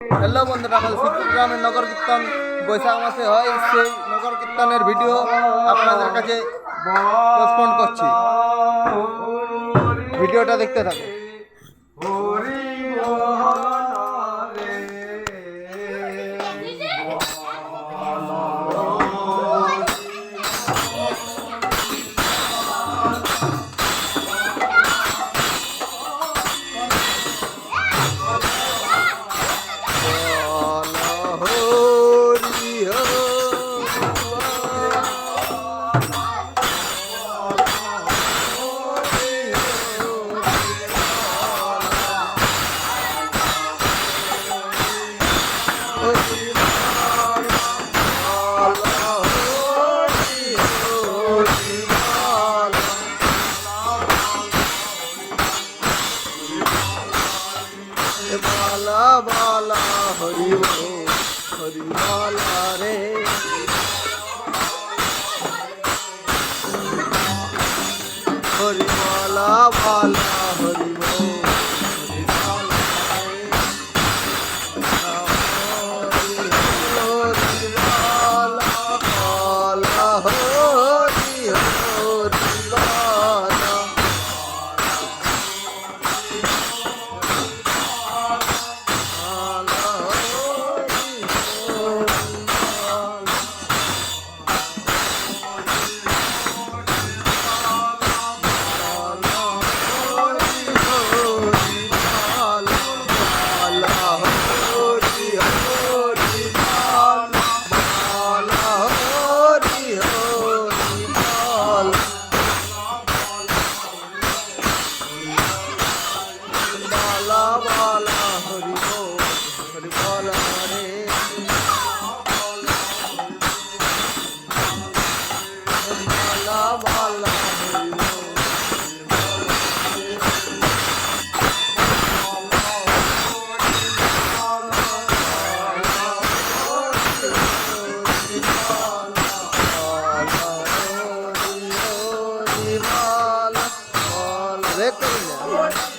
Hello বন্ধুরা, আমাদের শিবপুর গ্রামের নগর কীর্তন বৈশাখ মাসে হয়। সেই নগর কীর্তনের ভিডিও আপনাদের কাছে পোস্টপন্ড করছি। ভিডিওটা দেখতে থাকুন। હરે બાલા બાલા હરિ હરિ બાલા રે. 来过来了。